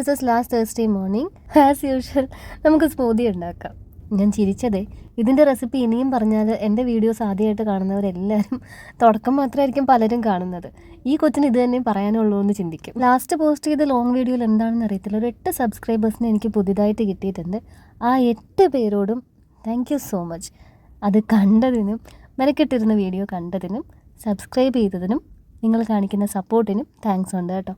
This is last Thursday morning as usual നമുക്ക് smoothie ഉണ്ടാക്കാം. ഞാൻ ചിരിച്ചതേ ഇതിന്റെ റെസിപ്പി ഇനിയും പറഞ്ഞാൽ എന്റെ വീഡിയോസ് ആദ്യമായിട്ട് കാണുന്നവരെല്ലാവരും തുടക്കം മാത്രമായിരിക്കും പലരും കാണുന്നത്. ഈ കൊച്ചിന് ഇത് തന്നെ പറയാനുള്ളൂ എന്ന് ചിന്തിക്കും. ലാസ്റ്റ് പോസ്റ്റ് ചെയ്ത ലോങ് വീഡിയോയിൽ എന്താണെന്ന് അറിയത്തില്ല. ഒരു എട്ട് സബ്സ്ക്രൈബേഴ്സിനെ എനിക്ക് പുതിയതായിട്ട് കിട്ടിയിട്ടുണ്ട്. ആ എട്ട് പേരോടും താങ്ക് യു സോ മച്ച് അത് കണ്ടതിനും മെനക്കെട്ടിരുന്ന വീഡിയോ കണ്ടതിനും സബ്സ്ക്രൈബ് ചെയ്തതിനും നിങ്ങൾ കാണിക്കുന്ന സപ്പോർട്ടിനും താങ്ക്സ് ഉണ്ട് കേട്ടോ.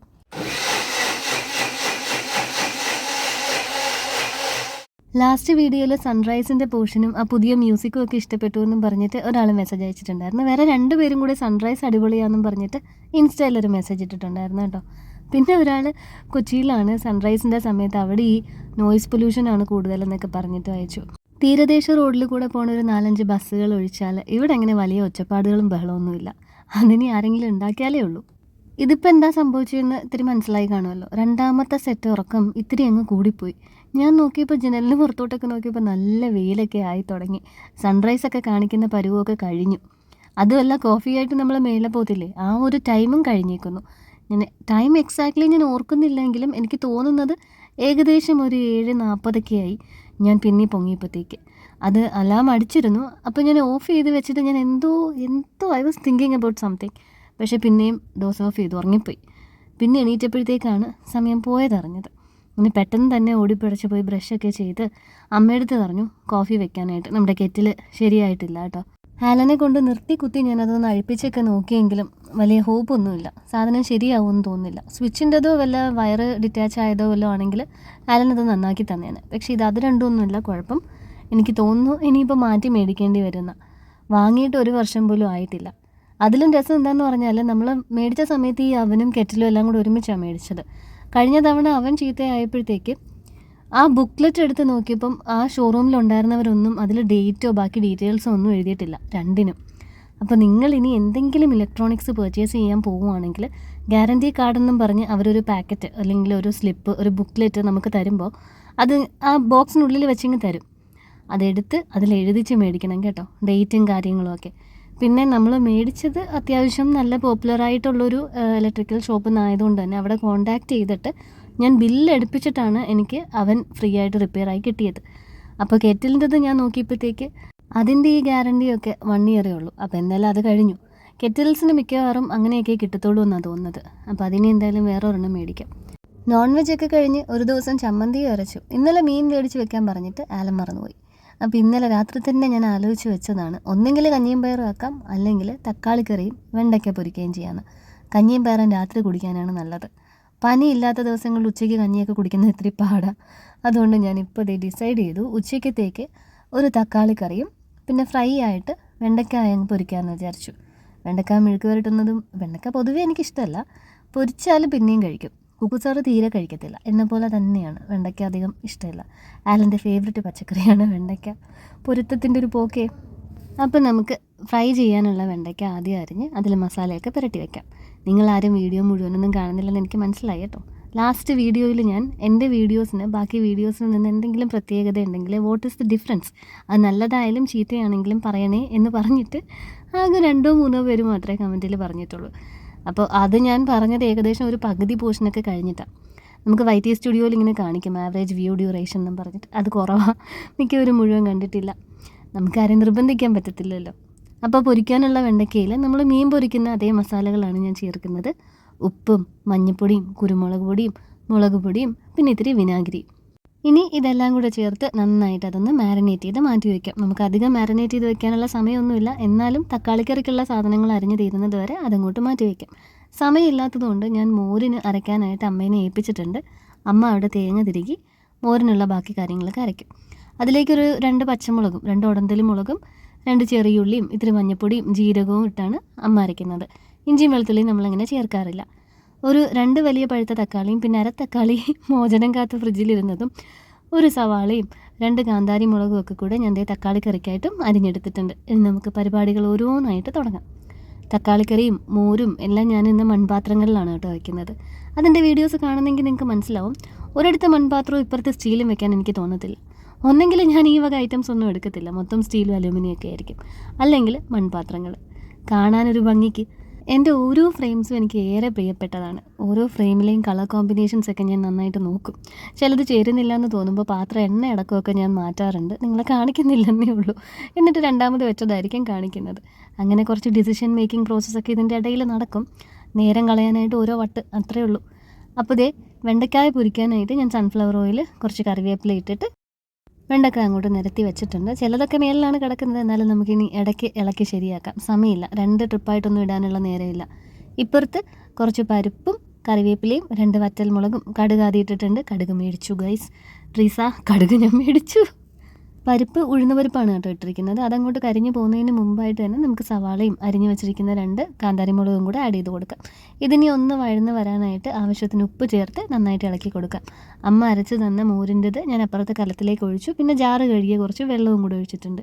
ലാസ്റ്റ് വീഡിയോയിൽ സൺറൈസിന്റെ പോർഷനും ആ പുതിയ മ്യൂസിക്കും ഒക്കെ ഇഷ്ടപ്പെട്ടു എന്നും പറഞ്ഞിട്ട് ഒരാൾ മെസ്സേജ് അയച്ചിട്ടുണ്ടായിരുന്നു. വേറെ രണ്ട് പേരും കൂടെ സൺറൈസ് അടിപൊളിയാണെന്നും പറഞ്ഞിട്ട് ഇൻസ്റ്റയിൽ ഒരു മെസ്സേജ് ഇട്ടിട്ടുണ്ടായിരുന്നു കേട്ടോ. പിന്നെ ഒരാൾ കൊച്ചിയിലാണ് സൺറൈസിന്റെ സമയത്ത് അവിടെ ഈ നോയിസ് പൊല്യൂഷനാണ് കൂടുതലെന്നൊക്കെ പറഞ്ഞിട്ട് അയച്ചു. തീരദേശ റോഡിൽ കൂടെ പോണ ഒരു നാലഞ്ച് ബസ്സുകൾ ഒഴിച്ചാൽ ഇവിടെ അങ്ങനെ വലിയ ഒച്ചപ്പാടുകളും ബഹളമൊന്നുമില്ല. അതിനി ആരെങ്കിലും ഉണ്ടാക്കിയാലേ ഉള്ളൂ. ഇതിപ്പോൾ എന്താ സംഭവിച്ചതെന്ന് ഇത്തിരി മനസ്സിലായി കാണുമല്ലോ. രണ്ടാമത്തെ സെറ്റ് ഉറക്കം ഇത്തിരി അങ്ങ് കൂടിപ്പോയി. ഞാൻ നോക്കിയപ്പോൾ ജനലിന് പുറത്തോട്ടൊക്കെ നോക്കിയപ്പോൾ നല്ല വെയിലൊക്കെ ആയി തുടങ്ങി. സൺറൈസ് ഒക്കെ കാണിക്കുന്ന പരുവൊക്കെ കഴിഞ്ഞു. അതുമല്ല കോഫിയായിട്ട് നമ്മൾ മേലെ പോകത്തില്ലേ? ആ ഒരു ടൈമും കഴിഞ്ഞേക്കുന്നു. ഞാൻ ടൈം എക്സാക്ട്ലി ഞാൻ ഓർക്കുന്നില്ലെങ്കിലും എനിക്ക് തോന്നുന്നത് ഏകദേശം ഒരു ഏഴ് നാൽപ്പതൊക്കെ ആയി. ഞാൻ പിന്നെ പൊങ്ങിയപ്പോഴത്തേക്ക് അത് അലാം അടിച്ചിരുന്നു. അപ്പോൾ ഞാൻ ഓഫ് ചെയ്ത് വെച്ചിട്ട് ഞാൻ എന്തോ എന്തോ I was thinking about something പക്ഷേ പിന്നെയും ഡോസ് ഓഫ് ചെയ്തു ഉറങ്ങിപ്പോയി. പിന്നെ എണീറ്റപ്പോഴത്തേക്കാണ് സമയം പോയതറിഞ്ഞത്. ഇനി പെട്ടെന്ന് തന്നെ ഓടിപ്പിടച്ച് പോയി ബ്രഷൊക്കെ ചെയ്ത് അമ്മയെടുത്ത് പറഞ്ഞു കോഫി വെക്കാനായിട്ട്. നമ്മുടെ കെറ്റിൽ ശരിയായിട്ടില്ല കേട്ടോ. ആലനെ കൊണ്ട് നിർത്തി കുത്തി ഞാനതൊന്ന് അഴിപ്പിച്ചൊക്കെ നോക്കിയെങ്കിലും വലിയ ഹോപ്പൊന്നുമില്ല. സാധനം ശരിയാവുമെന്ന് തോന്നുന്നില്ല. സ്വിച്ചിന്റെതോ വല്ല വയറ് ഡിറ്റാച്ച് ആയതോ വല്ലതോ ആണെങ്കിൽ ആലനത് നന്നാക്കി തന്നെയാണ് പക്ഷേ ഇത് അത് രണ്ടുമൊന്നുമില്ല കുഴപ്പം. എനിക്ക് തോന്നുന്നു ഇനിയിപ്പോൾ മാറ്റി മേടിക്കേണ്ടി വരുന്ന. വാങ്ങിയിട്ട് ഒരു വർഷം പോലും ആയിട്ടില്ല. അതിലും രസം എന്താണെന്ന് പറഞ്ഞാൽ നമ്മൾ മേടിച്ച സമയത്ത് ഈ അവനും കെറ്റിലും എല്ലാം കൂടെ ഒരുമിച്ചാണ് മേടിച്ചത്. കഴിഞ്ഞ തവണ അവൻ ചീത്തയായപ്പോഴത്തേക്ക് ആ ബുക്ക്ലെറ്റ് എടുത്ത് നോക്കിയപ്പം ആ ഷോറൂമിലുണ്ടായിരുന്നവരൊന്നും അതിൽ ഡേറ്റോ ബാക്കി ഡീറ്റെയിൽസോ ഒന്നും എഴുതിയിട്ടില്ല രണ്ടിനും. അപ്പോൾ നിങ്ങൾ ഇനി എന്തെങ്കിലും ഇലക്ട്രോണിക്സ് പർച്ചേസ് ചെയ്യാൻ പോവുകയാണെങ്കിൽ ഗ്യാരണ്ടി കാർഡെന്നും പറഞ്ഞ് അവരൊരു പാക്കറ്റ് അല്ലെങ്കിൽ ഒരു സ്ലിപ്പ് ഒരു ബുക്ക്ലെറ്റ് നമുക്ക് തരുമ്പോൾ അത് ആ ബോക്സിനുള്ളിൽ വെച്ചിങ്ങ് തരും. അതെടുത്ത് അതിൽ എഴുതിച്ച് മേടിക്കണം കേട്ടോ ഡേറ്റും കാര്യങ്ങളും ഒക്കെ. പിന്നെ നമ്മൾ മേടിച്ചത് അത്യാവശ്യം നല്ല പോപ്പുലർ പോപ്പുലറായിട്ടുള്ളൊരു ഇലക്ട്രിക്കൽ ഷോപ്പ് നിന്നായതുകൊണ്ട് തന്നെ അവിടെ കോണ്ടാക്ട് ചെയ്തിട്ട് ഞാൻ ബില്ല് എടുപ്പിച്ചിട്ടാണ് എനിക്ക് അവൻ ഫ്രീ ആയിട്ട് റിപ്പയർ ആയി കിട്ടിയത്. അപ്പോൾ കെറ്റിലിന്റെത് ഞാൻ നോക്കിയപ്പോഴത്തേക്ക് അതിന്റെ ഈ ഗ്യാരണ്ടിയൊക്കെ വൺ ഇയറേ ഉള്ളൂ. അപ്പോൾ എന്തായാലും അത് കഴിഞ്ഞു. കെറ്റിൽസിന് മിക്കവാറും അങ്ങനെയൊക്കെ കിട്ടത്തുള്ളൂ എന്നാണ് തോന്നുന്നത്. അപ്പോൾ അതിന് എന്തായാലും വേറെ ഒരെണ്ണം മേടിക്കാം. നോൺ വെജ് ഒക്കെ കഴിഞ്ഞ് ഒരു ദിവസം ചമ്മന്തി അരച്ചു. ഇന്നലെ മീൻ മേടിച്ച് വെക്കാൻ പറഞ്ഞിട്ട് ആലം മറന്നുപോയി. അപ്പോൾ ഇന്നലെ രാത്രി തന്നെ ഞാൻ ആലോചിച്ച് വെച്ചതാണ്. ഒന്നെങ്കിൽ കഞ്ഞിയും പയറും ആക്കാം അല്ലെങ്കിൽ തക്കാളിക്കറിയും വെണ്ടയ്ക്ക പൊരിക്കുകയും ചെയ്യാമെന്ന് കഞ്ഞിയും പയറും രാത്രി കുടിക്കാനാണ് നല്ലത്. പനി ഇല്ലാത്ത ദിവസങ്ങളിൽ ഉച്ചയ്ക്ക് കഞ്ഞിയൊക്കെ കുടിക്കുന്നത് ഇത്തിരി പാടാണ് അതുകൊണ്ട് ഞാൻ ഇപ്പോൾ ഇത് ഡിസൈഡ് ചെയ്തു ഉച്ചയ്ക്കത്തേക്ക് ഒരു തക്കാളി കറിയും പിന്നെ ഫ്രൈ ആയിട്ട് വെണ്ടയ്ക്ക അങ്ങ് പൊരിക്കാമെന്ന് വിചാരിച്ചു. വെണ്ടയ്ക്ക മെഴുക്ക് വരട്ടുന്നതും വെണ്ടയ്ക്ക പൊതുവേ എനിക്കിഷ്ടമല്ല പൊരിച്ചാലും പിന്നെയും കഴിക്കും. കുക്കുസാറ് തീരെ കഴിക്കത്തില്ല. എന്നെപ്പോലെ പോലെ തന്നെയാണ്. വെണ്ടയ്ക്ക അധികം ഇഷ്ടമില്ല. ആലന്റെ ഫേവററ്റ് പച്ചക്കറിയാണ് വെണ്ടയ്ക്ക. പൊരുത്തത്തിന്റെ ഒരു പോക്കേ. അപ്പം നമുക്ക് ഫ്രൈ ചെയ്യാനുള്ള വെണ്ടയ്ക്ക ആദ്യം അരിഞ്ഞ് അതിൽ മസാലയൊക്കെ പുരട്ടി വെക്കാം. നിങ്ങളാരും വീഡിയോ മുഴുവനൊന്നും കാണുന്നില്ലെന്ന് എനിക്ക് മനസ്സിലായി കേട്ടോ. ലാസ്റ്റ് വീഡിയോയിൽ ഞാൻ എന്റെ വീഡിയോസിന് ബാക്കി വീഡിയോസിൽ നിന്ന് എന്തെങ്കിലും പ്രത്യേകത ഉണ്ടെങ്കിൽ വാട്ട് ഈസ് ദി ഡിഫറൻസ് അത് നല്ലതായാലും ചീത്തയാണെങ്കിലും പറയണേ എന്ന് പറഞ്ഞിട്ട് ആകെ രണ്ടോ മൂന്നോ പേര് മാത്രമേ കമന്റിൽ പറഞ്ഞിട്ടുള്ളൂ. അപ്പോൾ അത് ഞാൻ പറഞ്ഞത് ഏകദേശം ഒരു പകുതി പോർഷനൊക്കെ കഴിഞ്ഞിട്ടാണ് നമുക്ക് വൈ ടി സ്റ്റുഡിയോയിൽ ഇങ്ങനെ കാണിക്കും ആവറേജ് വ്യൂ ഡ്യൂറേഷൻ എന്നും പറഞ്ഞിട്ട്. അത് കുറവാണ് മിക്കവരും മുഴുവൻ കണ്ടിട്ടില്ല. നമുക്കാരെയും നിർബന്ധിക്കാൻ പറ്റത്തില്ലല്ലോ. അപ്പോൾ പൊരിക്കാനുള്ള വെണ്ടയ്ക്കയിൽ നമ്മൾ മീൻ പൊരിക്കുന്ന അതേ മസാലകളാണ് ഞാൻ ചേർക്കുന്നത്. ഉപ്പും മഞ്ഞൾപ്പൊടിയും കുരുമുളക് പൊടിയും മുളക് പൊടിയും പിന്നെ ഇത്തിരി വിനാഗിരിയും. ഇനി ഇതെല്ലാം കൂടെ ചേർത്ത് നന്നായിട്ട് അതൊന്ന് മാരിനേറ്റ് ചെയ്ത് മാറ്റി വയ്ക്കാം നമുക്ക് അധികം മാരിനേറ്റ് ചെയ്ത് വെക്കാനുള്ള സമയമൊന്നുമില്ല. എന്നാലും തക്കാളിക്കറിക്കുള്ള സാധനങ്ങൾ അരിഞ്ഞു തീരുന്നത് വരെ അതങ്ങോട്ട് മാറ്റി വയ്ക്കാം സമയമില്ലാത്തതുകൊണ്ട് ഞാൻ മോരിന് അരയ്ക്കാനായിട്ട് അമ്മേനെ ഏൽപ്പിച്ചിട്ടുണ്ട്. അമ്മ അവിടെ തേങ്ങ തിരുകി മോരിനുള്ള ബാക്കി കാര്യങ്ങളൊക്കെ അരയ്ക്കും. അതിലേക്കൊരു രണ്ട് പച്ചമുളകും രണ്ട് ഉടന്തലി മുളകും രണ്ട് ചെറിയുള്ളിയും ഇത്തിരി മഞ്ഞപ്പൊടിയും ജീരകവും ഇട്ടാണ് അമ്മ അരയ്ക്കുന്നത്. ഇഞ്ചിയും വെളുത്തുള്ളിയും നമ്മളങ്ങനെ ചേർക്കാറില്ല. ഒരു രണ്ട് വലിയ പഴുത്ത തക്കാളിയും പിന്നെ അര തക്കാളി മോചനം കാത്ത് ഫ്രിഡ്ജിലിരുന്നതും ഒരു സവാളയും രണ്ട് കാന്താരി മുളകും ഒക്കെ കൂടെ ഞാൻ ദേ തക്കാളി കറിക്കായിട്ടും അരിഞ്ഞെടുത്തിട്ടുണ്ട്. ഇനി നമുക്ക് പരിപാടികൾ ഓരോന്നായിട്ട് തുടങ്ങാം. തക്കാളിക്കറിയും മോരും എല്ലാം ഞാൻ ഇന്ന് മൺപാത്രങ്ങളിലാണ് കേട്ടോ വയ്ക്കുന്നത് അതിന്റെ വീഡിയോസ് കാണുന്നെങ്കിൽ നിങ്ങൾക്ക് മനസ്സിലാവും. ഒരിടത്ത് മൺപാത്രവും ഇപ്പുറത്ത് സ്റ്റീലും വെക്കാൻ എനിക്ക് തോന്നത്തില്ല. ഒന്നെങ്കിൽ ഞാൻ ഈ വക ഐറ്റംസ് ഒന്നും എടുക്കത്തില്ല. മൊത്തം സ്റ്റീലും അലൂമിനിയം ഒക്കെ ആയിരിക്കും. അല്ലെങ്കിൽ മൺപാത്രങ്ങൾ. കാണാനൊരു ഭംഗിക്ക് എന്റെ ഓരോ ഫ്രെയിംസും എനിക്ക് ഏറെ പ്രിയപ്പെട്ടതാണ്. ഓരോ ഫ്രെയിമിലെയും കളർ കോമ്പിനേഷൻസ് ഒക്കെ ഞാൻ നന്നായിട്ട് നോക്കും. ചിലത് ചേരുന്നില്ല എന്ന് തോന്നുമ്പോൾ പാത്രം എണ്ണ അടക്കമൊക്കെ ഞാൻ മാറ്റാറുണ്ട്. നിങ്ങളെ കാണിക്കുന്നില്ലെന്നേ ഉള്ളൂ. എന്നിട്ട് രണ്ടാമത് വെച്ചതായിരിക്കും കാണിക്കുന്നത്. അങ്ങനെ കുറച്ച് ഡിസിഷൻ മേക്കിംഗ് പ്രോസസ്സൊക്കെ ഇതിന്റെ ഇടയിൽ നടക്കും. നേരം കളയാനായിട്ട് ഓരോ വട്ട് അത്രയേ ഉള്ളൂ. അപ്പോൾ ദേ വെണ്ടയ്ക്കായ പൊരിക്കാനായിട്ട് ഞാൻ സൺഫ്ലവർ ഓയിൽ കുറച്ച് കറിവേപ്പില ഇട്ടിട്ട് വെണ്ടക്ക അങ്ങോട്ട് നിരത്തി വെച്ചിട്ടുണ്ട്. ചിലതൊക്കെ മേലിലാണ് കിടക്കുന്നത്. എന്നാലും നമുക്കിനി ഇടയ്ക്ക് ഇളക്കി ശരിയാക്കാം. സമയമില്ല. രണ്ട് ട്രിപ്പായിട്ടൊന്നും ഇടാനുള്ള നേരമില്ല. ഇപ്പുറത്ത് കുറച്ച് പരിപ്പും കറിവേപ്പിലയും രണ്ട് വറ്റൽമുളകും കടുക് ആദ്യം ഇട്ടിട്ടുണ്ട്. കടുക് മേടിച്ചു ഗൈസ് ട്രീസ കടുക് ഞാൻ മേടിച്ചു. പരിപ്പ് ഉഴുന്ന പരിപ്പാണ് കേട്ടോ ഇട്ടിരിക്കുന്നത്. അതങ്ങോട്ട് കരിഞ്ഞു പോകുന്നതിന് മുമ്പായിട്ട് തന്നെ നമുക്ക് സവാളയും അരിഞ്ഞു വെച്ചിരിക്കുന്ന രണ്ട് കാന്താരിമുളകും കൂടെ ആഡ് ചെയ്ത് കൊടുക്കാം. ഇതിനി ഒന്ന് വഴന്ന് വരാനായിട്ട് ആവശ്യത്തിന് ഉപ്പ് ചേർത്ത് നന്നായിട്ട് ഇളക്കി കൊടുക്കാം. അമ്മ അരച്ച് തന്ന മോരിന്റെത് ഞാൻ അപ്പുറത്തെ കലത്തിലേക്ക് ഒഴിച്ചു. പിന്നെ ജാറ് കഴുകിയ കുറച്ച് വെള്ളവും കൂടെ ഒഴിച്ചിട്ടുണ്ട്.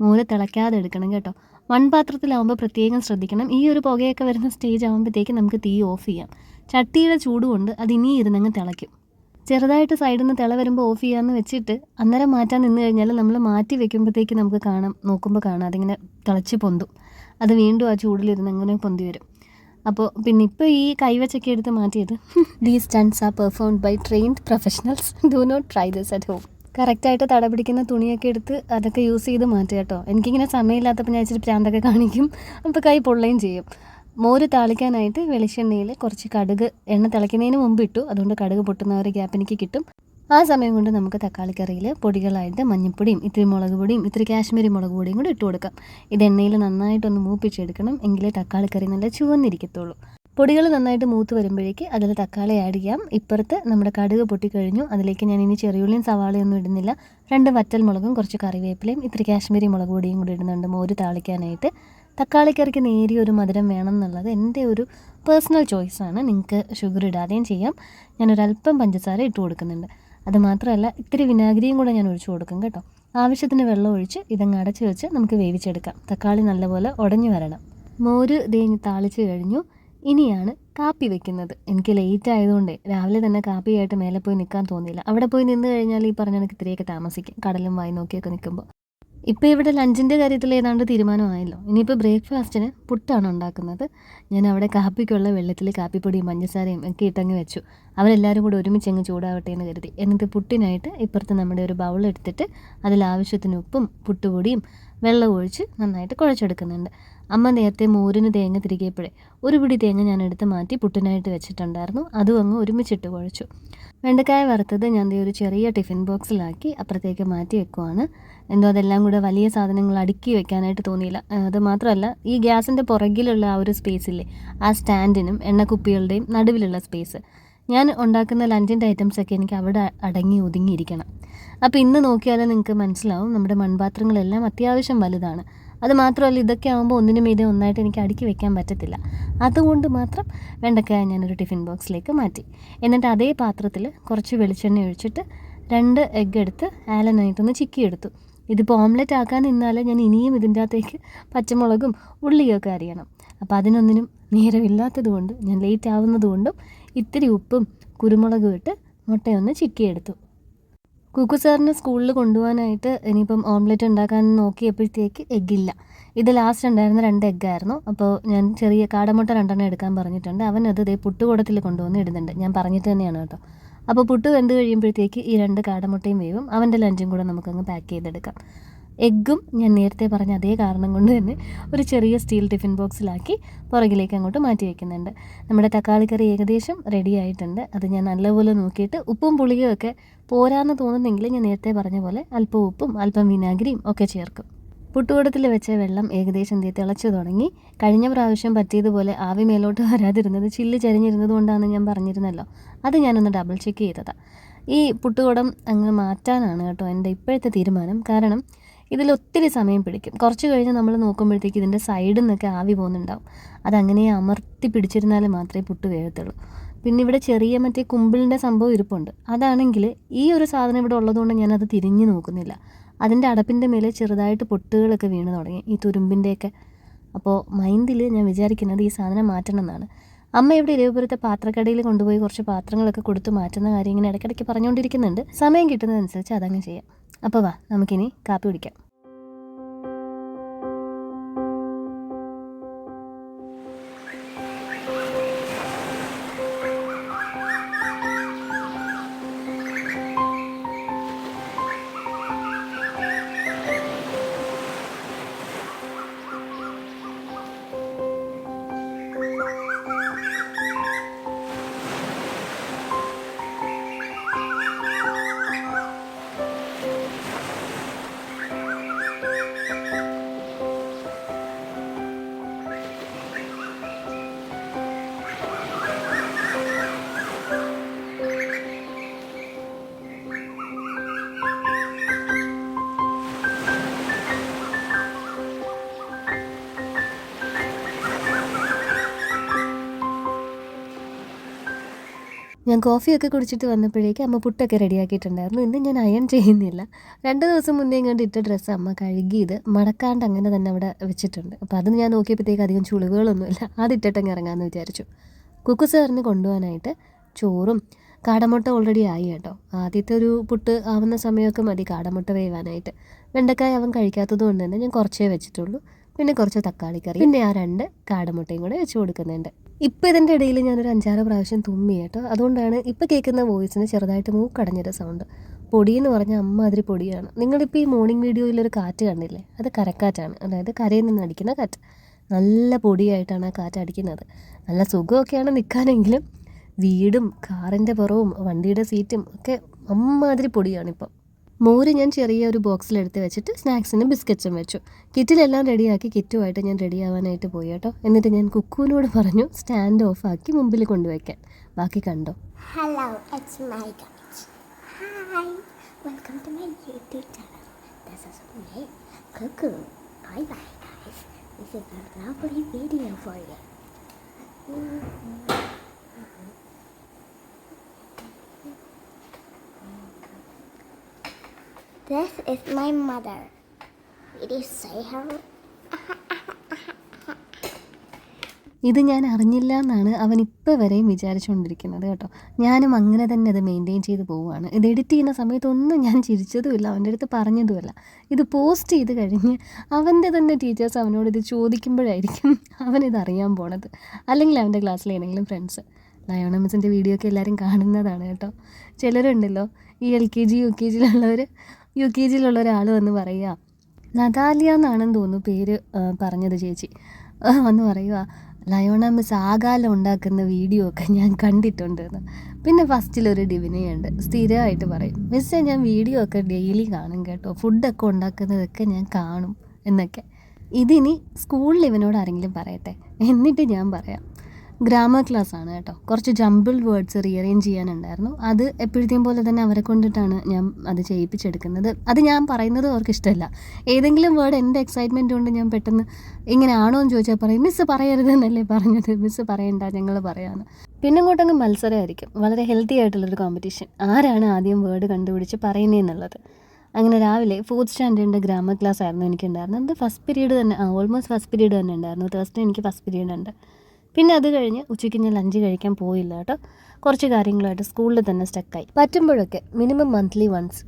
മോര് തിളയ്ക്കാതെ എടുക്കണം കേട്ടോ. മൺപാത്രത്തിലാവുമ്പോൾ പ്രത്യേകം ശ്രദ്ധിക്കണം. ഈ ഒരു പുകയൊക്കെ വരുന്ന സ്റ്റേജ് ആകുമ്പോഴത്തേക്ക് നമുക്ക് തീ ഓഫ് ചെയ്യാം. ചട്ടിയുടെ ചൂടുകൊണ്ട് അത് ഇനി ഇരുന്നങ്ങ് തിളയ്ക്കും. ചെറുതായിട്ട് സൈഡിൽ നിന്ന് തിള വരുമ്പോൾ ഓഫ് ചെയ്യാമെന്ന് വെച്ചിട്ട് അന്നേരം മാറ്റാൻ നിന്ന് കഴിഞ്ഞാൽ നമ്മൾ മാറ്റി വെക്കുമ്പോഴത്തേക്ക് നമുക്ക് കാണാം നോക്കുമ്പോൾ കാണാം. അതിങ്ങനെ തിളച്ച് പൊന്തും. അത് വീണ്ടും ആ ചൂടിലിരുന്ന് അങ്ങനെ പൊന്തി വരും. അപ്പോൾ പിന്നെ ഇപ്പോൾ ഈ കൈവച്ചൊക്കെ എടുത്ത് മാറ്റിയത്. These stunts are performed by trained professionals do not try this at home കറക്റ്റായിട്ട് തട പിടിക്കുന്ന തുണിയൊക്കെ എടുത്ത് അതൊക്കെ യൂസ് ചെയ്ത് മാറ്റുക കേട്ടോ എനിക്കിങ്ങനെ സമയമില്ലാത്തപ്പോൾ ഞാൻ ഇച്ചിരി പ്രാന്തൊക്കെ കാണിക്കും. അപ്പോൾ കൈ പൊള്ളുകയും ചെയ്യും. മോര് താളിക്കാനായിട്ട് വെളിച്ചെണ്ണയിൽ കുറച്ച് കടുക് എണ്ണ തിളയ്ക്കുന്നതിന് മുമ്പ് ഇട്ടു. അതുകൊണ്ട് കടുക് പൊട്ടുന്ന ഒരു ഗ്യാപ്പ് എനിക്ക് കിട്ടും. ആ സമയം കൊണ്ട് നമുക്ക് തക്കാളിക്കറിയിൽ പൊടികളായിട്ട് മഞ്ഞൾപ്പൊടിയും ഇത്തിരി മുളക് പൊടിയും ഇത്തിരി കാശ്മീരി മുളക് പൊടിയും കൂടി ഇട്ട് കൊടുക്കാം. ഇത് എണ്ണയിൽ നന്നായിട്ടൊന്ന് മൂപ്പിച്ചെടുക്കണം എങ്കിലേ തക്കാളിക്കറി നല്ല ചുവന്നിരിക്കത്തുള്ളൂ. പൊടികൾ നന്നായിട്ട് മൂത്ത് വരുമ്പോഴേക്ക് അതിൽ തക്കാളി ആഡ് ചെയ്യാം. ഇപ്പുറത്ത് നമ്മുടെ കടുക് പൊട്ടിക്കഴിഞ്ഞു. അതിലേക്ക് ഞാൻ ഇനി ചെറിയുള്ളിയും സവാളയൊന്നും ഇടുന്നില്ല. രണ്ട് വറ്റൽ മുളകും കുറച്ച് കറിവേപ്പിലയും ഇത്തിരി കാശ്മീരി മുളക് പൊടിയും കൂടി ഇടുന്നുണ്ട് മോര് താളിക്കാനായിട്ട്. തക്കാളിക്കറിക്ക് നേരിയ ഒരു മധുരം വേണം എന്നുള്ളത് എന്റെ ഒരു പേഴ്സണൽ ചോയ്സാണ്. നിങ്ങൾക്ക് ഷുഗർ ഇടാതെയും ചെയ്യാം. ഞാനൊരല്പം പഞ്ചസാര ഇട്ട് കൊടുക്കുന്നുണ്ട്. അതുമാത്രമല്ല ഇത്തിരി വിനാഗിരിയും കൂടെ ഞാൻ ഒഴിച്ചു കൊടുക്കും കേട്ടോ. ആവശ്യത്തിന് വെള്ളം ഒഴിച്ച് ഇതങ്ങ് അടച്ച് വെച്ച് നമുക്ക് വേവിച്ചെടുക്കാം. തക്കാളി നല്ലപോലെ ഉടഞ്ഞു വരണം. മോര് തേങ്ങി താളിച്ച് കഴിഞ്ഞു. ഇനിയാണ് കാപ്പി വെക്കുന്നത്. എനിക്ക് ലേറ്റ് ആയതുകൊണ്ട് രാവിലെ തന്നെ കാപ്പിയായിട്ട് മേലെ പോയി നിൽക്കാൻ തോന്നിയില്ല. അവിടെ പോയി നിന്ന് കഴിഞ്ഞാൽ ഈ പറഞ്ഞ എനിക്ക് ഇത്തിരിയൊക്കെ താമസിക്കും. കടലും വായി നോക്കിയൊക്കെ നിൽക്കുമ്പോൾ. ഇപ്പോൾ ഇവിടെ ലഞ്ചിന്റെ കാര്യത്തിൽ ഏതാണ്ട് തീരുമാനമായല്ലോ. ഇനിയിപ്പോൾ ബ്രേക്ക്ഫാസ്റ്റിന് പുട്ടാണ് ഉണ്ടാക്കുന്നത്. ഞാൻ അവിടെ കാപ്പിക്കുള്ള വെള്ളത്തിൽ കാപ്പിപ്പൊടിയും പഞ്ചസാരയും ഒക്കെ ഇട്ടങ്ങ് വെച്ചു. അവരെല്ലാവരും കൂടെ ഒരുമിച്ച് അങ്ങ് ചൂടാവട്ടെ എന്ന് കരുതി. എന്നിട്ട് പുട്ടിനായിട്ട് ഇപ്പുറത്ത് നമ്മുടെ ഒരു ബൗൾ എടുത്തിട്ട് അതിൽ ആവശ്യത്തിന് ഉപ്പും പുട്ടുപൊടിയും വെള്ളം ഒഴിച്ച് നന്നായിട്ട് കുഴച്ചെടുക്കുന്നുണ്ട്. അമ്മ നേരത്തെ മോരിന് തേങ്ങ തിരികെപ്പോഴേ. ഒരു പിടി തേങ്ങ ഞാൻ എടുത്ത് മാറ്റി പുട്ടിനായിട്ട് വെച്ചിട്ടുണ്ടായിരുന്നു. അതും അങ്ങ് ഒരുമിച്ചിട്ട് കുഴച്ചു. വെണ്ടക്കായ വറുത്തത് ഞാൻ ഒരു ചെറിയ ടിഫിൻ ബോക്സിലാക്കി അപ്പുറത്തേക്ക് മാറ്റി വെക്കുവാണ്. എന്തോ അതെല്ലാം കൂടെ വലിയ സാധനങ്ങൾ അടുക്കി വെക്കാനായിട്ട് തോന്നിയില്ല. അത് മാത്രമല്ല ഈ ഗ്യാസിന്റെ പുറകിലുള്ള ആ ഒരു സ്പേസില്ലേ ആ സ്റ്റാൻഡിനും എണ്ണക്കുപ്പികളുടെയും നടുവിലുള്ള സ്പേസ് ഞാൻ ഉണ്ടാക്കുന്ന ലഞ്ചിന്റെ ഐറ്റംസൊക്കെ എനിക്ക് അവിടെ അടങ്ങി ഒതുങ്ങിയിരിക്കണം. അപ്പോൾ ഇന്ന് നോക്കിയാൽ നിങ്ങൾക്ക് മനസ്സിലാവും നമ്മുടെ മൺപാത്രങ്ങളെല്ലാം അത്യാവശ്യം വലുതാണ്. അത് മാത്രമല്ല ഇതൊക്കെ ആകുമ്പോൾ ഒന്നിനു മീതെ ഒന്നായിട്ട് എനിക്ക് അടുക്കി വെക്കാൻ പറ്റത്തില്ല. അതുകൊണ്ട് മാത്രം വെണ്ടക്കായ ഞാനൊരു ടിഫിൻ ബോക്സിലേക്ക് മാറ്റി. എന്നിട്ട് അതേ പാത്രത്തിൽ കുറച്ച് വെളിച്ചെണ്ണ ഒഴിച്ചിട്ട് രണ്ട് എഗ്ഗ് എടുത്ത് ആലനായിട്ടൊന്ന് ചിക്കിയെടുത്തു. ഇതിപ്പോൾ ഓംലെറ്റ് ആക്കാൻ നിന്നാൽ ഞാൻ ഇനിയും ഇതിന്റെ അകത്തേക്ക് പച്ചമുളകും ഉള്ളിയൊക്കെ അറിയണം അപ്പോൾ അതിനൊന്നിനും നേരമില്ലാത്തത് കൊണ്ട് ഞാൻ ലേറ്റ് ആവുന്നതുകൊണ്ടും ഇത്തിരി ഉപ്പും കുരുമുളകും ഇട്ട് മുട്ടയൊന്ന് ചിക്കിയെടുത്തു. കുക്കു സാറിന് സ്കൂളിൽ കൊണ്ടുപോകാനായിട്ട് ഇനിയിപ്പം ഓംലെറ്റ് ഉണ്ടാക്കാൻ നോക്കിയപ്പോഴത്തേക്ക് എഗ്ഗില്ല ഇത് ലാസ്റ്റ് ഉണ്ടായിരുന്ന രണ്ട് എഗ്ഗായിരുന്നു അപ്പോൾ ഞാൻ ചെറിയ കാടമുട്ട രണ്ടെണ്ണം എടുക്കാൻ പറഞ്ഞിട്ടുണ്ട്. അവൻ അത് ഇതേ പുട്ടുകൂടത്തിൽ കൊണ്ടുവന്ന് ഇടുന്നുണ്ട്. ഞാൻ പറഞ്ഞിട്ട് തന്നെയാണ് കേട്ടോ. അപ്പോൾ പുട്ട് വെന്ത് കഴിയുമ്പോഴത്തേക്ക് ഈ രണ്ട് കാടമുട്ടയും വേവും. അവന്റെ ലഞ്ചും കൂടെ നമുക്കങ്ങ് പാക്ക് ചെയ്തെടുക്കാം. എഗ്ഗും ഞാൻ നേരത്തെ പറഞ്ഞ അതേ കാരണം കൊണ്ട് തന്നെ ഒരു ചെറിയ സ്റ്റീൽ ടിഫിൻ ബോക്സിലാക്കി പുറകിലേക്ക് അങ്ങോട്ട് മാറ്റി വയ്ക്കുന്നുണ്ട് നമ്മുടെ തക്കാളി കറി ഏകദേശം റെഡി ആയിട്ടുണ്ട്. അത് ഞാൻ നല്ലപോലെ നോക്കിയിട്ട് ഉപ്പും പുളിയും ഒക്കെ പോരാന്ന് തോന്നുന്നെങ്കിൽ ഞാൻ നേരത്തെ പറഞ്ഞ പോലെ അല്പം ഉപ്പും അല്പം വിനാഗിരിയും ഒക്കെ ചേർക്കും. പുട്ടുകൂടത്തിൽ വെച്ച വെള്ളം ഏകദേശം എന്ത് തിളച്ചു തുടങ്ങി. കഴിഞ്ഞ പ്രാവശ്യം പറ്റിയതുപോലെ ആവി മേലോട്ട് വരാതിരുന്നത് ചില്ല് ചരിഞ്ഞിരുന്നത് കൊണ്ടാണ് ഞാൻ പറഞ്ഞിരുന്നല്ലോ. അത് ഞാനൊന്ന് ഡബിൾ ചെക്ക് ചെയ്തതാണ് ഈ പുട്ടുകുടം അങ്ങ് മാറ്റാനാണ് കേട്ടോ എന്റെ ഇപ്പോഴത്തെ തീരുമാനം. കാരണം ഇതിൽ ഒത്തിരി സമയം പിടിക്കും. കുറച്ച് കഴിഞ്ഞ് നമ്മൾ നോക്കുമ്പോഴത്തേക്ക് ഇതിന്റെ സൈഡിൽ നിന്നൊക്കെ ആവി പോകുന്നുണ്ടാവും. അതങ്ങനെ അമർത്തി പിടിച്ചിരുന്നാൽ മാത്രമേ പുട്ട് വേഗത്തുള്ളൂ പിന്നെ ഇവിടെ ചെറിയ മറ്റേ കുമ്പിളിന്റെ സംഭവം ഇരിപ്പുണ്ട്. അതാണെങ്കിൽ ഈ ഒരു സാധനം ഇവിടെ ഉള്ളതുകൊണ്ട് ഞാനത് തിരിഞ്ഞു നോക്കുന്നില്ല. അതിന്റെ അടപ്പിന്റെ മേലെ ചെറുതായിട്ട് പൊട്ടുകളൊക്കെ വീണ് തുടങ്ങി. ഈ തുരുമ്പിന്റെയൊക്കെ. അപ്പോൾ മൈൻഡിൽ ഞാൻ വിചാരിക്കുന്നത് ഈ സാധനം മാറ്റണം എന്നാണ് അമ്മ ഇവിടെ ഇരവിപുരത്തെ പാത്രക്കടയിൽ കൊണ്ടുപോയി കുറച്ച് പാത്രങ്ങളൊക്കെ കൊടുത്ത് മാറ്റുന്ന കാര്യം ഇങ്ങനെ ഇടയ്ക്കിടയ്ക്ക് പറഞ്ഞുകൊണ്ടിരിക്കുന്നുണ്ട്. സമയം കിട്ടുന്നതനുസരിച്ച് അതങ്ങ് ചെയ്യാം. അപ്പോൾ വാ നമുക്കിനി കാപ്പി കുടിക്കാം. ഞാൻ കോഫിയൊക്കെ കുടിച്ചിട്ട് വന്നപ്പോഴേക്കും അമ്മ പുട്ടൊക്കെ റെഡിയാക്കിയിട്ടുണ്ടായിരുന്നു. ഇന്ന് ഞാൻ അയൺ ചെയ്യുന്നില്ല. രണ്ട് ദിവസം മുന്നേ ഇങ്ങോട്ട് ഇട്ട ഡ്രസ്സ് അമ്മ കഴുകിയത് മടക്കാണ്ട് അങ്ങനെ തന്നെ അവിടെ വെച്ചിട്ടുണ്ട്. അപ്പോൾ അത് ഞാൻ നോക്കിയപ്പോഴത്തേക്ക് അധികം ചുളിവുകളൊന്നുമില്ല. അതിട്ടിട്ടങ്ങ് ഇറങ്ങാമെന്ന് വിചാരിച്ചു. കുക്കു സാറിന് കൊണ്ടുപോകാനായിട്ട് ചോറും കാടമുട്ട ഓൾറെഡി ആയി കേട്ടോ. ആദ്യത്തെ ഒരു പുട്ട് ആവുന്ന സമയമൊക്കെ മതി കാടമുട്ട വേവാനായിട്ട്. വെണ്ടക്കായ അവൻ കഴിക്കാത്തത് കൊണ്ട് തന്നെ ഞാൻ കുറച്ചേ വെച്ചിട്ടുള്ളൂ. പിന്നെ കുറച്ച് തക്കാളി കറി പിന്നെ ആ രണ്ട് കാടമുട്ടയും കൂടെ വെച്ച് കൊടുക്കുന്നുണ്ട്. ഇപ്പം ഇതിന്റെ ഇടയിൽ ഞാനൊരു അഞ്ചാറ് പ്രാവശ്യം തുമ്മി കേട്ടോ. അതുകൊണ്ടാണ് ഇപ്പോൾ കേൾക്കുന്ന വോയിസിന് ചെറുതായിട്ട് മൂക്കടഞ്ഞൊരു സൗണ്ട്. പൊടി എന്ന് പറഞ്ഞാൽ അമ്മാതിരി പൊടിയാണ്. നിങ്ങളിപ്പോൾ ഈ മോർണിംഗ് വീഡിയോയിൽ ഒരു കാറ്റ് കണ്ടില്ലേ? അത് കരക്കാറ്റാണ്. അതായത് കരയിൽ നിന്ന് അടിക്കുന്ന കാറ്റ്. നല്ല പൊടിയായിട്ടാണ് ആ കാറ്റ് അടിക്കുന്നത്. നല്ല സുഖമൊക്കെയാണ് നിൽക്കാനെങ്കിലും വീടും കാറിന്റെ പുറവും വണ്ടിയുടെ സീറ്റും ഒക്കെ അമ്മാതിരി പൊടിയാണിപ്പം മോര് ഞാൻ ചെറിയ ഒരു ബോക്സിലെടുത്ത് വെച്ചിട്ട് സ്നാക്സിനും ബിസ്ക്കറ്റ്സും വെച്ചു. കിറ്റിലെല്ലാം റെഡിയാക്കി കിറ്റുമായിട്ട് ഞാൻ റെഡി ആവാനായിട്ട് പോയി കേട്ടോ. എന്നിട്ട് ഞാൻ കുക്കുവിനോട് പറഞ്ഞു സ്റ്റാൻഡ് ഓഫ് ആക്കി മുമ്പിൽ കൊണ്ടുവയ്ക്കാൻ. ബാക്കി കണ്ടോ? Hello it's my Garbage. Hi, welcome to my YouTube channel. This Kuku bye bye guys this. This is video for video for you. This is my mother. Did you say her? ഇത് ഞാൻ അറിഞ്ഞില്ല എന്നാണ് അവൻ ഇപ്പോൾ വരെയും വിചാരിച്ചുകൊണ്ടിരിക്കുന്നത് കേട്ടോ. ഞാനും അങ്ങനെ തന്നെ അത് മെയിന്റെയിൻ ചെയ്ത് പോവുകയാണ്. ഇത് എഡിറ്റ് ചെയ്യുന്ന സമയത്തൊന്നും ഞാൻ ചിരിച്ചതുമില്ല. അവന്റെ അടുത്ത് പറഞ്ഞതുമല്ല. ഇത് പോസ്റ്റ് ചെയ്ത് കഴിഞ്ഞ് അവന്റെ തന്നെ ടീച്ചേഴ്സ് അവനോട് ഇത് ചോദിക്കുമ്പോഴായിരിക്കും അവനിത് അറിയാൻ പോണത്. അല്ലെങ്കിൽ അവന്റെ ക്ലാസ്സിലെ ഏതെങ്കിലും ഫ്രണ്ട്സ് ലയോണമിസിന്റെ വീഡിയോ ഒക്കെ എല്ലാവരും കാണുന്നതാണ് കേട്ടോ. ചിലരുണ്ടല്ലോ ഈ L K G U K ജിയിലുള്ളവർ U K ജിയിലുള്ള ഒരാൾ വന്ന് പറയുക നതാലിയ എന്നാണെന്ന് തോന്നുന്നു പേര് പറഞ്ഞത് ചേച്ചി. വന്ന് പറയുക ലയോണ മിസ് ആകാലം ഉണ്ടാക്കുന്ന വീഡിയോ ഒക്കെ ഞാൻ കണ്ടിട്ടുണ്ട് എന്ന്. പിന്നെ ഫസ്റ്റിലൊരു ഡിവിനയുണ്ട് സ്ഥിരമായിട്ട് പറയും മിസ്സേ ഞാൻ വീഡിയോ ഒക്കെ ഡെയിലി കാണും കേട്ടോ ഫുഡൊക്കെ ഉണ്ടാക്കുന്നതൊക്കെ ഞാൻ കാണും എന്നൊക്കെ. ഇതിനി സ്കൂളിൽ ഇവനോട് ആരെങ്കിലും പറയട്ടെ എന്നിട്ട് ഞാൻ പറയാം. ഗ്രാമർ ക്ലാസ് ആണ് കേട്ടോ. കുറച്ച് ജമ്പിൾ വേർഡ്സ് റീഅറേഞ്ച് ചെയ്യാനുണ്ടായിരുന്നു. അത് എപ്പോഴത്തെയും പോലെ തന്നെ അവരെ കൊണ്ടിട്ടാണ് ഞാൻ അത് ചെയ്യിപ്പിച്ചെടുക്കുന്നത്. അത് ഞാൻ പറയുന്നത് അവർക്ക് ഇഷ്ടമല്ല ഏതെങ്കിലും വേർഡ് എന്റെ എക്സൈറ്റ്മെന്റ് കൊണ്ട് ഞാൻ പെട്ടെന്ന് ഇങ്ങനെ ആണോ എന്ന് ചോദിച്ചാൽ പറയും മിസ്സ് പറയരുത് എന്നല്ലേ പറഞ്ഞത്. മിസ്സ് പറയണ്ട ഞങ്ങൾ പറയാമെന്ന് പിന്നെ ഇങ്ങോട്ടങ്ങ് മത്സരമായിരിക്കും. വളരെ ഹെൽത്തി ആയിട്ടുള്ളൊരു കോമ്പറ്റീഷൻ ആരാണ് ആദ്യം വേർഡ് കണ്ടുപിടിച്ച് പറയുന്നതെന്നുള്ളത് അങ്ങനെ രാവിലെ ഫോർത്ത് സ്റ്റാൻഡേർഡിന്റെ ഗ്രാമർ ക്ലാസ് ആയിരുന്നു എനിക്കുണ്ടായിരുന്നത് ഫസ്റ്റ് പീരീഡ് തന്നെ ഓൾമോസ്റ്റ് ഫസ്റ്റ് പീരീഡ് തന്നെ ഉണ്ടായിരുന്നു. തേഴ്സ്ഡേ എനിക്ക് ഫസ്റ്റ് പീരീഡ് ഉണ്ട്. പിന്നെ അത് കഴിഞ്ഞ് ഉച്ചയ്ക്ക് ഞാൻ ലഞ്ച് കഴിക്കാൻ പോയില്ല കേട്ടോ. കുറച്ച് കാര്യങ്ങളായിട്ട് സ്കൂളിൽ തന്നെ സ്റ്റക്കായി പറ്റുമ്പോഴൊക്കെ മിനിമം മന്ത്ലി വൺസ്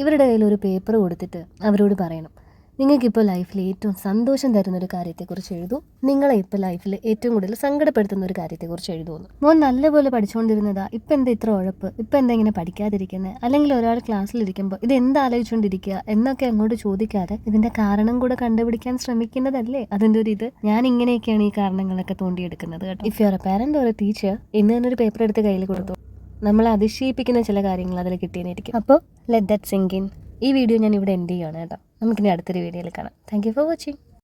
ഇവരുടെ കയ്യിൽ ഒരു പേപ്പർ കൊടുത്തിട്ട് അവരോട് പറയണം. നിങ്ങൾക്കിപ്പോൾ ലൈഫിൽ ഏറ്റവും സന്തോഷം തരുന്ന ഒരു കാര്യത്തെക്കുറിച്ച് എഴുതൂ. നിങ്ങളെ ഇപ്പോൾ ലൈഫിൽ ഏറ്റവും കൂടുതൽ സങ്കടപ്പെടുത്തുന്ന ഒരു കാര്യത്തെക്കുറിച്ച് എഴുതുമെന്ന് മോൻ നല്ലപോലെ പഠിച്ചുകൊണ്ടിരുന്നതാ. ഇപ്പം എന്താ ഇത്ര ഉഴപ്പ്? ഇപ്പം എന്താ ഇങ്ങനെ പഠിക്കാതിരിക്കുന്നത് അല്ലെങ്കിൽ ഒരാൾ ക്ലാസ്സിലിരിക്കുമ്പോൾ ഇത് എന്താ ആലോചിച്ചുകൊണ്ടിരിക്കുക എന്നൊക്കെ അങ്ങോട്ട് ചോദിക്കാതെ ഇതിന്റെ കാരണം കൂടെ കണ്ടുപിടിക്കാൻ ശ്രമിക്കുന്നതല്ലേ? അതിന്റെ ഒരു ഇത്. ഞാൻ ഇങ്ങനെയൊക്കെയാണ് ഈ കാരണങ്ങളൊക്കെ തോണ്ടിയെടുക്കുന്നത് കേട്ടോ. If you are a parent or a teacher ഇന്ന് തന്നെ ഒരു പേപ്പർ എടുത്ത് കയ്യിൽ കൊടുത്തു. നമ്മളെ അതിശയിപ്പിക്കുന്ന ചില കാര്യങ്ങൾ അതിൽ കിട്ടിയെന്നിരിക്കും അപ്പോൾ ലെറ്റ് ദറ്റ് സിങ്കിൻ ഈ വീഡിയോ ഞാൻ ഇവിടെ എൻഡ് ചെയ്യുകയാണ് കേട്ടോ. നമുക്കിനി അടുത്തൊരു വീഡിയോയിൽ കാണാം. Thank for watching